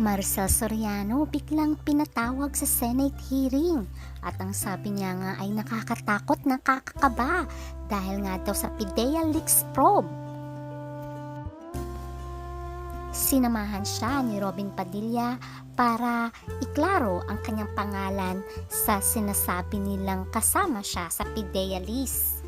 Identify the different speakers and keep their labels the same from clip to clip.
Speaker 1: Marcel Soriano biglang pinatawag sa Senate hearing at ang sabi niya nga ay nakakatakot nakakakaba dahil nga daw sa PIDEA Leaks probe. Sinamahan siya ni Robin Padilla para iklaro ang kanyang pangalan sa sinasabi nilang kasama siya sa PIDEA list.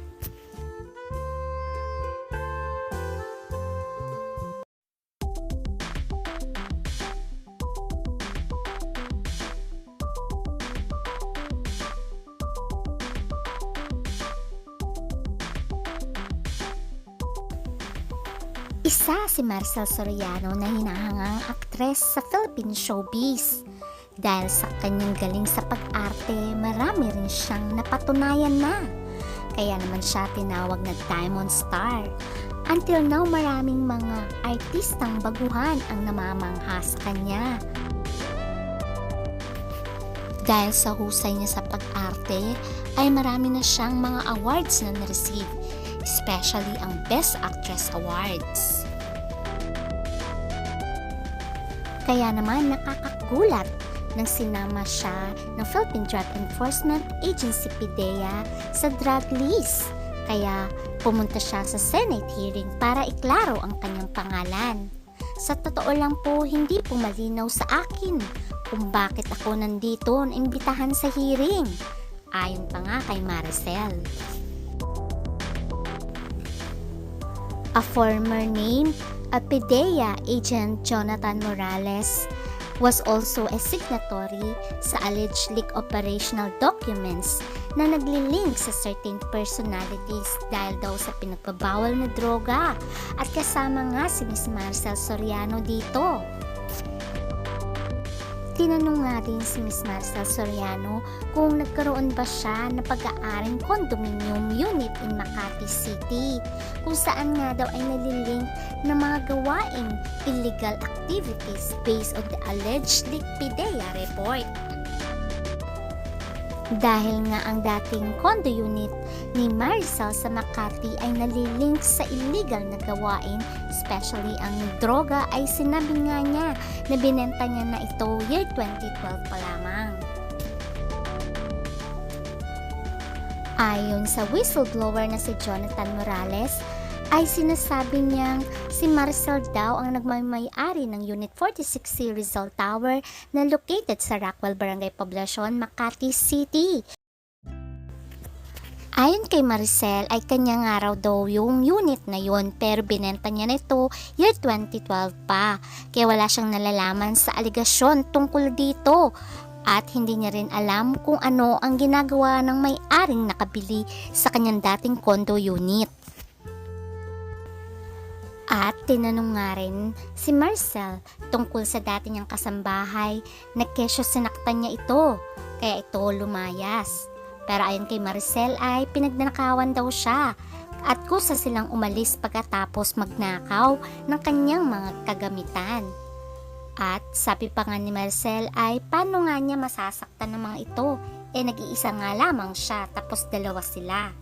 Speaker 1: Isa si Marcel Soriano na hinahangang aktres sa Philippine showbiz. Dahil sa kanyang galing sa pag-arte, marami rin siyang napatunayan na. Kaya naman siya tinawag na Diamond Star. Until now, maraming mga artistang baguhan ang namamangha sa kanya. Dahil sa husay niya sa pag-arte, ay marami na siyang mga awards na na-receive especially ang Best Actress Awards. Kaya naman nakakagulat nang sinama siya ng Philippine Drug Enforcement Agency PIDEA sa drug list. Kaya pumunta siya sa Senate hearing para iklaro ang kanyang pangalan. Sa totoo lang po, hindi po malinaw sa akin kung bakit ako nandito na imbitahan sa hearing. Ayon pa nga kay Maricel. A former name, a PIDEA agent Jonathan Morales, was also a signatory sa alleged leak operational documents na naglilink sa certain personalities dahil daw sa pinagbabawal na droga at kasama nga si Miss Marcel Soriano dito. Tinanong nga din si Miss Marcel Soriano kung nagkaroon ba siya na pag-aaring condominium unit in Makati City kung saan nga daw ay nalilink ng mga gawaing illegal activities based on the alleged PIDEA report. Dahil nga ang dating condo unit ni Maricel sa Makati ay nalilink sa illegal na gawain, especially ang droga ay sinabi nga niya na binenta niya na ito year 2012 pa lamang. Ayon sa whistleblower na si Jonathan Morales, ay sinasabi niyang si Marcel daw ang nagmamayari ng Unit 46C Rizal Tower na located sa Rockwell Barangay Poblacion, Makati City. Ayon kay Maricel ay kanya nga raw daw yung unit na yun pero binenta niya nito year 2012 pa. Kaya wala siyang nalalaman sa aligasyon tungkol dito at hindi niya rin alam kung ano ang ginagawa ng may-aring nakabili sa kanyang dating condo unit. At tinanong nga rin si Marcel tungkol sa dati niyang kasambahay na kesyo sinaktan niya ito, kaya ito lumayas. Pero ayon kay Marcel ay pinagnakawan daw siya at kusa silang umalis pagkatapos magnakaw ng kanyang mga kagamitan. At sabi pa nga ni Marcel ay paano nga niya masasaktan ng mga ito? Eh nag-iisa nga lamang siya tapos dalawa sila.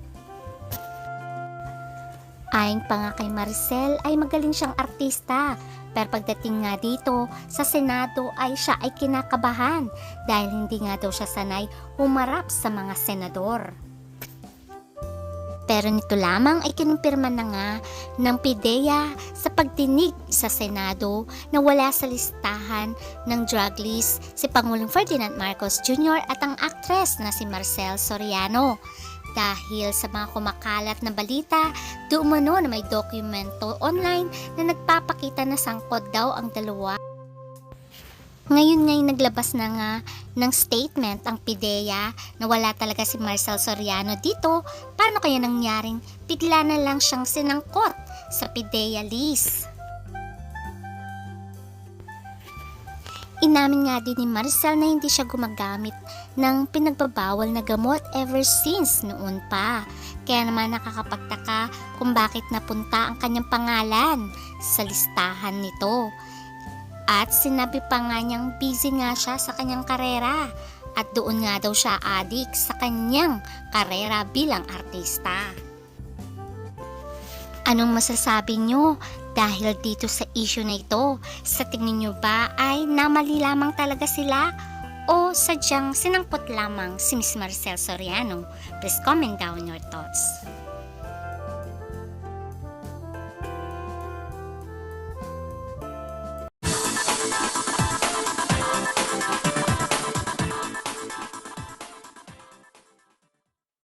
Speaker 1: Ayon pa Marcel ay magaling siyang artista pero pagdating nga dito sa Senado ay siya ay kinakabahan dahil hindi nga daw siya sanay humarap sa mga senador. Pero nito lamang ay kinumpirma na nga ng PIDEA sa pagdinig sa Senado na wala sa listahan ng drug list si Pangulong Ferdinand Marcos Jr. at ang aktres na si Marcel Soriano. Dahil sa mga kumakalat na balita, duumano na may dokumento online na nagpapakita na sangkot daw ang dalawa. Ngayon ngay naglabas na nga ng statement ang PIDEA na wala talaga si Marcel Soriano dito, paano kaya nangyaring bigla na lang siyang sinangkot sa PIDEA list? Inamin nga din ni Marcel na hindi siya gumagamit ng pinagbabawal na gamot ever since noon pa. Kaya naman nakakapagtaka kung bakit napunta ang kanyang pangalan sa listahan nito. At sinabi pa nga niyang busy nga siya sa kanyang karera at doon nga daw siya adik sa kanyang karera bilang artista. Anong masasabi nyo dahil dito sa issue na ito? Sa tingin nyo ba ay namali lamang talaga sila? O sadyang sinangkot lamang si Miss Maricel Soriano? Please comment down your thoughts.